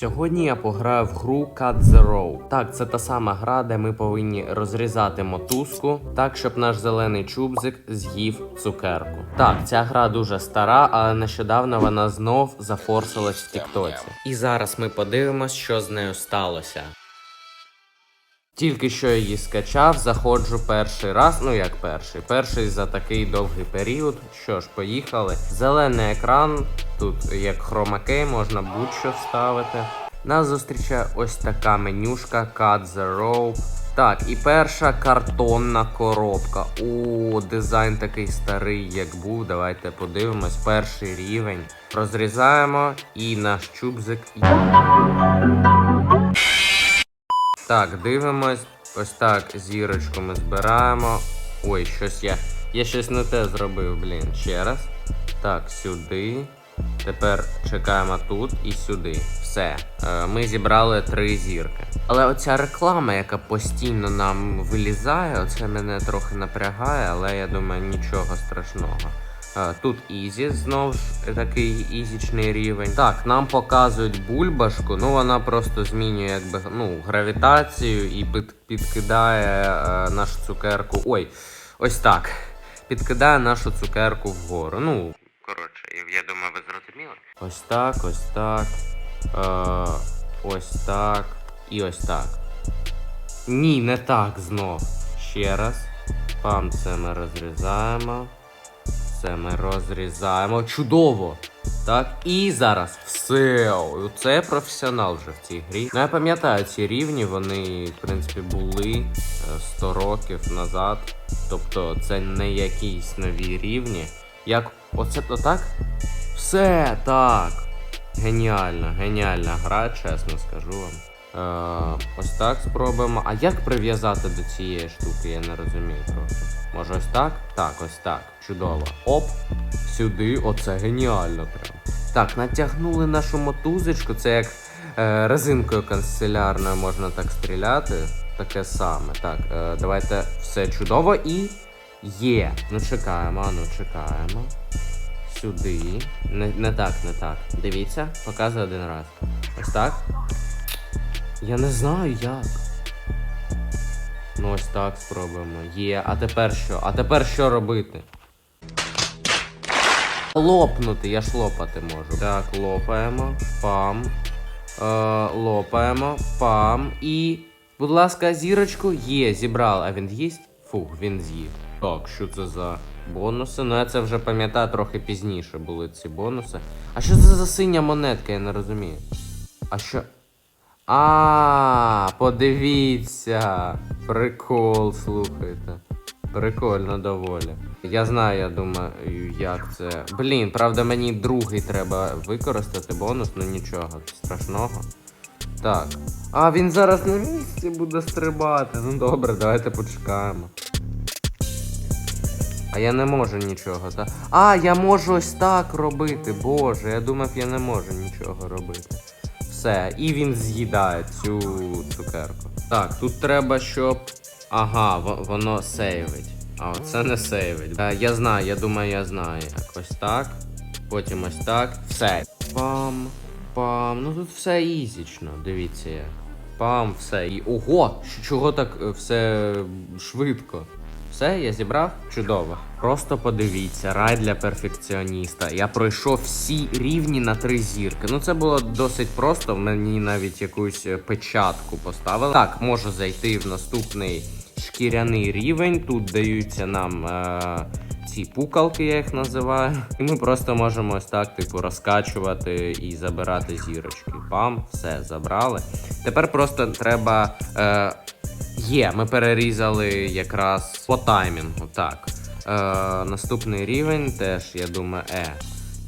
Сьогодні я пограю в гру Cut the Row. Так, це та сама гра, де ми повинні розрізати мотузку так, щоб наш зелений чубзик з'їв цукерку. Так, ця гра дуже стара, але нещодавно вона знов зафорсилась в Тіктоці. І зараз ми подивимось, що з нею сталося. Тільки що її скачав, заходжу перший раз. Ну як перший, перший за такий довгий період. Що ж, поїхали. Зелений екран, тут як хромакей, можна будь-що вставити. Нас зустрічає ось така менюшка Cut the Rope. Так, і перша картонна коробка. О, дизайн такий старий, як був. Давайте подивимось. Перший рівень. Розрізаємо і наш чубзик. Так, дивимось. Ось так, зірочку ми збираємо. Ой, щось я. Я щось не те зробив, блін. Ще раз. Так, сюди. Тепер чекаємо тут і сюди. Все. Е, Ми зібрали три зірки. Але оця реклама, яка постійно нам вилізає, оце мене трохи напрягає, але я думаю, нічого страшного. Е, Тут ізі, знов ж такий ізічний рівень. Так, нам показують бульбашку, ну вона просто змінює якби ну, гравітацію і під, підкидає е, нашу цукерку. Ой, ось так. Підкидає нашу цукерку вгору. Ну, я, думаю, ви зрозуміли. Ось так, ось так. Е, ось так. І ось так. Ні, не так знов. Ще раз. Пам, це ми розрізаємо. Це ми розрізаємо. Чудово! Так, і зараз все. Це професіонал вже в цій грі. Ну, я пам'ятаю ці рівні, вони, в принципі, були е, 100 років назад. Тобто це не якісь нові рівні. Як оце то так? Все так. Геніальна, геніальна гра, чесно скажу вам. Е, ось так спробуємо. А як прив'язати до цієї штуки, я не розумію трохи. Може ось так? Так, ось так. Чудово. Оп, сюди, оце геніально прям. Так, натягнули нашу мотузочку, це як е, резинкою канцелярною можна так стріляти. Таке саме. Так, е, давайте все чудово і є. Ну чекаємо, а ну чекаємо. Сюди. Не, не так, не так. Дивіться, показую один раз. Ось так. Я не знаю як. Ну ось так спробуємо. Є. А тепер що? А тепер що робити? Лопнути, я ж лопати можу. Так, лопаємо. Пам. Е, лопаємо. Пам. І. Будь ласка, зірочку є, зібрали. А він їсть? Фух, він з'їв. Так, що це за бонуси? Ну я це вже пам'ятаю трохи пізніше були ці бонуси. А що це за синя монетка, я не розумію. А що. А, подивіться. Прикол, слухайте. Прикольно доволі. Я знаю, я думаю, як це. Блін, правда, мені другий треба використати бонус, ну нічого страшного. Так. А, він зараз на місці буде стрибати. Ну добре, давайте почекаємо. А я не можу нічого, так? А, я можу ось так робити. Боже, я думав, я не можу нічого робити. Все, і він з'їдає цю цукерку. Так, тут треба, щоб. Ага, во- воно сейвить. А оце не сейвить. Е, я знаю, я думаю, я знаю. як. Ось так. Потім ось так. Все. Пам. Пам. Ну тут все ізічно, дивіться. Пам, все. І. Ого! Чого так е, все швидко? Все, я зібрав? Чудово. Просто подивіться, рай для перфекціоніста. Я пройшов всі рівні на три зірки. Ну це було досить просто. Мені навіть якусь е, печатку поставили. Так, можу зайти в наступний шкіряний рівень. Тут даються нам. Е- ці пукалки, я їх називаю. І ми просто можемо ось так, типу, розкачувати і забирати зірочки. Пам, все, забрали. Тепер просто треба. Е, є, ми перерізали якраз по таймінгу. Так. Е, наступний рівень теж, я думаю, е.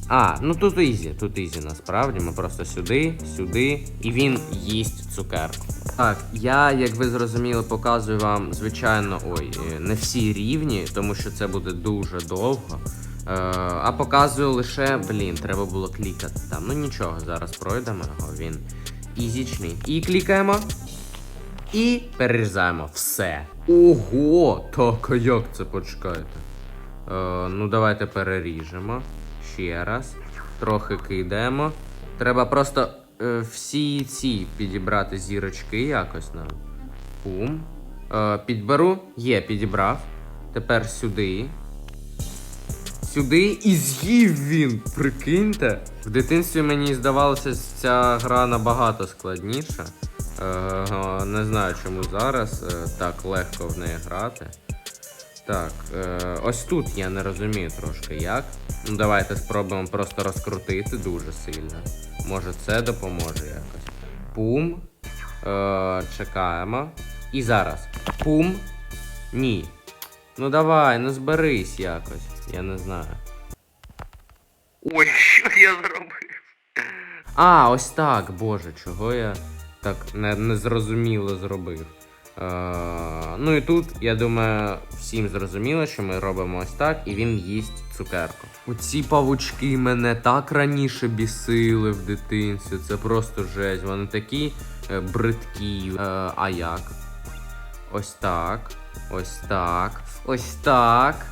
А, ну тут ізі, тут ізі насправді. Ми просто сюди, сюди, і він їсть цукерку. Так, я, як ви зрозуміли, показую вам, звичайно, ой, е, не всі рівні, тому що це буде дуже довго. Е, а показую лише, блін, треба було клікати там. Ну нічого, зараз пройдемо його, він ізічний. І клікаємо. І перерізаємо все. Ого! Так, а як це почекайте? Е, ну, давайте переріжемо. Ще раз. Трохи кидаємо. Треба просто е, всі ці підібрати зірочки якось нам. Пум. Е, підберу. Є, підібрав. Тепер сюди. Сюди і з'їв він. Прикиньте. В дитинстві мені здавалося, ця гра набагато складніша. Не знаю, чому зараз е, так легко в неї грати. Так, е, ось тут я не розумію трошки як. Ну, давайте спробуємо просто розкрутити дуже сильно. Може це допоможе якось. Пум. Е, чекаємо. І зараз. Пум. Ні. Ну давай, ну зберись якось. Я не знаю. Ой, що я зробив? А, ось так, боже, чого я так не, незрозуміло зробив. Е, ну і тут, я думаю, всім зрозуміло, що ми робимо ось так, і він їсть цукерку. Оці павучки мене так раніше бісили в дитинстві. Це просто жесть. Вони такі е, бридкі. Е, а як? Ось так. Ось так. Ось так.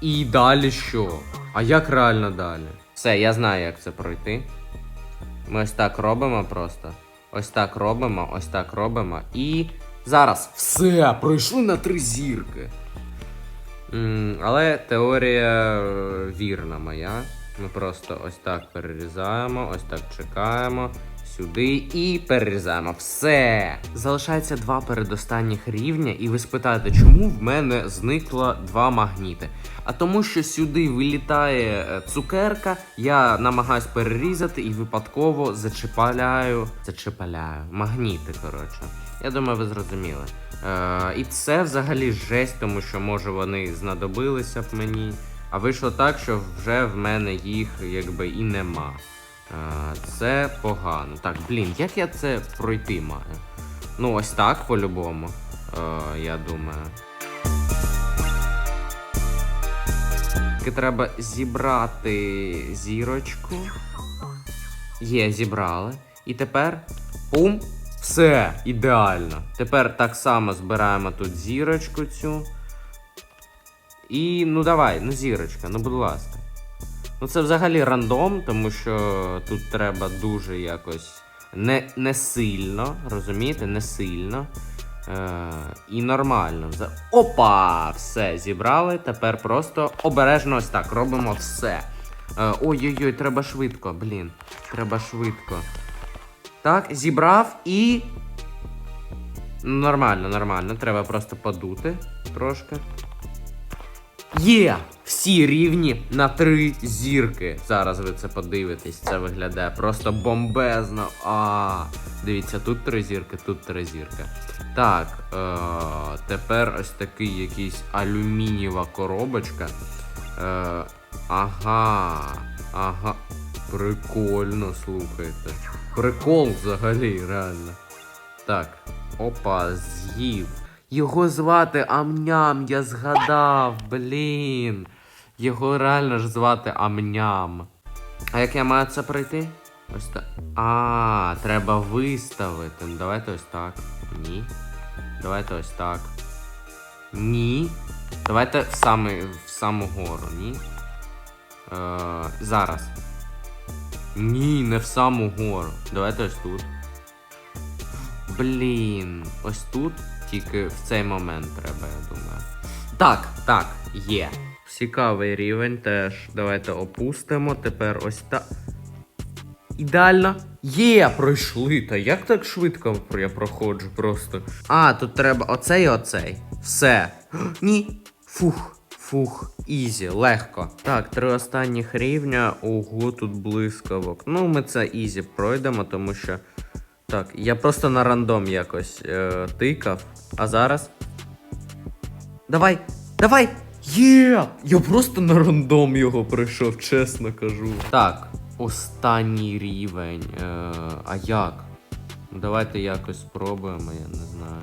І далі що? А як реально далі? Все, я знаю, як це пройти. Ми ось так робимо просто. Ось так робимо, ось так робимо. І зараз все, пройшли на три зірки. Але теорія е, вірна моя. Ми просто ось так перерізаємо, ось так чекаємо. Сюди і перерізаємо. Все. Залишається два передостанніх рівня, і ви спитаєте, чому в мене зникло два магніти? А тому, що сюди вилітає е, цукерка, я намагаюсь перерізати і випадково зачіпаляю. Зачіпаляю магніти, коротше. Я думаю, ви зрозуміли. Е, і це взагалі жесть, тому що може вони знадобилися б мені. А вийшло так, що вже в мене їх якби і нема. Це погано. Так, блін, як я це пройти маю? Ну, ось так по-любому. Е, я думаю. Треба зібрати зірочку. Є, зібрали. І тепер пум. Все, ідеально. Тепер так само збираємо тут зірочку цю. І ну давай, ну зірочка, ну будь ласка. Ну це взагалі рандом, тому що тут треба дуже якось не, не сильно, розумієте, не сильно. Е, і нормально. Опа! Все, зібрали. Тепер просто обережно ось так робимо все. Е, Ой-ой-ой, треба швидко, блін. Треба швидко. Так, зібрав і. Нормально, нормально. Треба просто подути трошки. Є! Всі рівні на три зірки. Зараз ви це подивитесь, це виглядає просто бомбезно. А, дивіться, тут три зірки, тут три зірки. Так, е- тепер ось такий якийсь алюмінієва коробочка. Е- ага, ага. Прикольно, слухайте. Прикол взагалі, реально. Так, опа, з'їв. Його звати Амням, я згадав, блін. Його реально ж звати Амням. А як я маю це пройти? Ось так. А, треба виставити. Ну, давайте ось так. Ні. Давайте ось так. Ні. Давайте в, саме, в саму гору, ні. Е, зараз. Ні, не в саму гору. Давайте ось тут. Блін, ось тут тільки в цей момент треба, я думаю. Так, так, є. Цікавий рівень теж. Давайте опустимо. Тепер ось так. Ідеально. Є, пройшли. Та як так швидко я проходжу просто. А, тут треба оцей і оцей. Все. Ні. Фух. Фух, ізі, легко. Так, три останніх рівня. Ого, тут блискавок. Ну, ми це ізі пройдемо, тому що. Так, я просто на рандом якось е, тикав. А зараз. Давай! Давай! Є! Я просто на рандом його пройшов, чесно кажу. Так, останній рівень. Е, а як? Ну, Давайте якось спробуємо, я не знаю.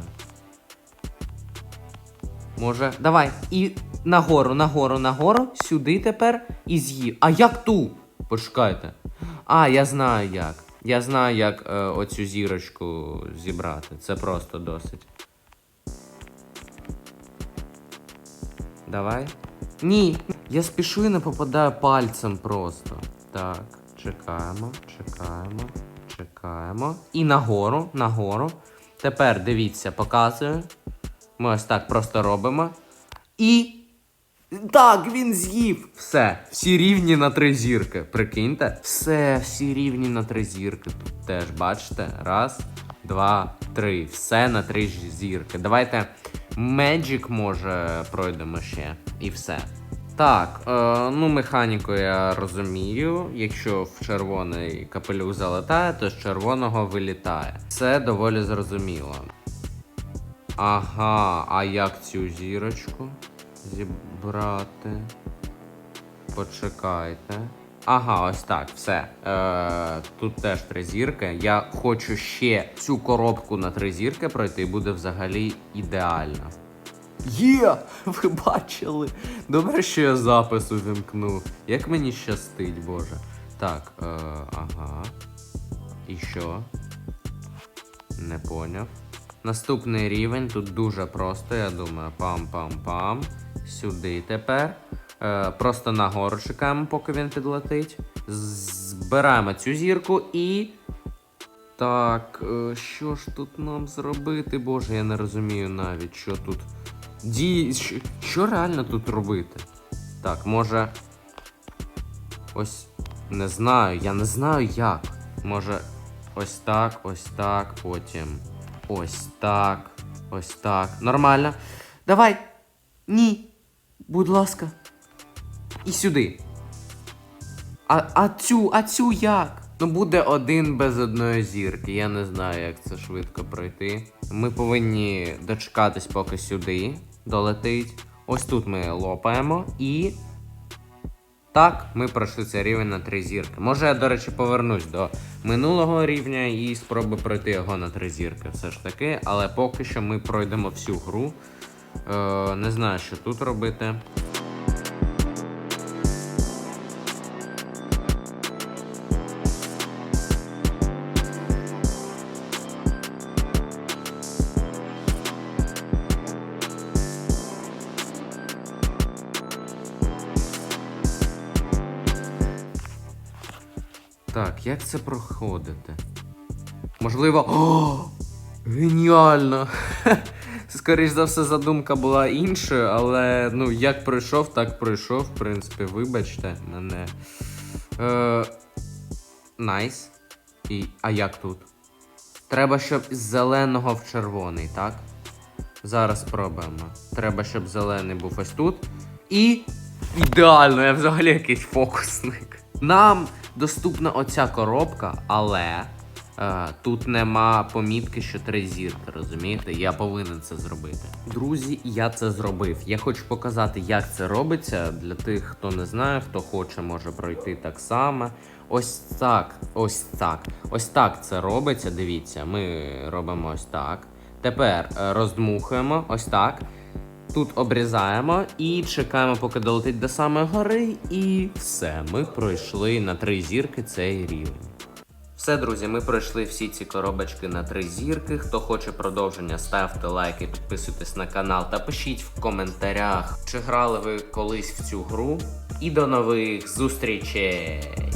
Може, давай. І нагору, нагору, нагору, сюди тепер і з'їв. А як ту? Почекайте. А, я знаю як. Я знаю, як е, оцю зірочку зібрати. Це просто досить. Давай. Ні. Я спішу і не попадаю пальцем просто. Так, чекаємо, чекаємо, чекаємо. І нагору, нагору. Тепер дивіться, показую. Ми ось так просто робимо. І. Так, він з'їв. Все, всі рівні на три зірки. Прикиньте? Все, всі рівні на три зірки. Тут теж, бачите? Раз, два, три. Все на три зірки. Давайте Magic, може, пройдемо ще. І все. Так, е, ну механіку я розумію. Якщо в червоний капелюх залетає, то з червоного вилітає. Це доволі зрозуміло. Ага, а як цю зірочку зібрати? Почекайте. Ага, ось так, все. Е, тут теж три зірки. Я хочу ще цю коробку на три зірки пройти, буде взагалі ідеально. Є! Ви бачили? Добре, що я запис увімкнув. Як мені щастить, боже. Так, е, ага. І що? Не поняв. Наступний рівень тут дуже просто, я думаю. Пам-пам-пам. Сюди тепер. Е, просто нагору чекаємо, поки він підлетить. Збираємо цю зірку і. Так, е, що ж тут нам зробити? Боже, я не розумію навіть, що тут. Ді... Що, що реально тут робити? Так, може. Ось. Не знаю, я не знаю як. Може, ось так, ось так, потім. Ось так, ось так. Нормально. Давай. Ні. Будь ласка. І сюди. А, а цю, а цю як? Ну буде один без одної зірки. Я не знаю, як це швидко пройти. Ми повинні дочекатись, поки сюди долетить. Ось тут ми лопаємо і. Так, ми пройшли цей рівень на три зірки. Може, я, до речі, повернусь до минулого рівня і спробую пройти його на три зірки. Все ж таки, але поки що ми пройдемо всю гру. Е, не знаю, що тут робити. Так, як це проходити? Можливо. О! Геніально! Скоріш за все, задумка була іншою, але ну, як пройшов, так пройшов. В принципі, вибачте мене. Е, Найс. А як тут? Треба, щоб з зеленого в червоний, так? Зараз спробуємо. Треба, щоб зелений був ось тут. І. Ідеально, я взагалі якийсь фокусник. Нам доступна оця коробка, але тут нема помітки, що три зірки, розумієте? Я повинен це зробити. Друзі, я це зробив. Я хочу показати, як це робиться для тих, хто не знає, хто хоче, може пройти так само. Ось так, ось так. Ось так це робиться. Дивіться, ми робимо ось так. Тепер е, роздмухуємо ось так. Тут обрізаємо і чекаємо, поки долетить до самої гори. І все, ми пройшли на три зірки цей рівень. Все, друзі, ми пройшли всі ці коробочки на три зірки. Хто хоче продовження, ставте лайки, підписуйтесь на канал та пишіть в коментарях, чи грали ви колись в цю гру. І до нових зустрічей!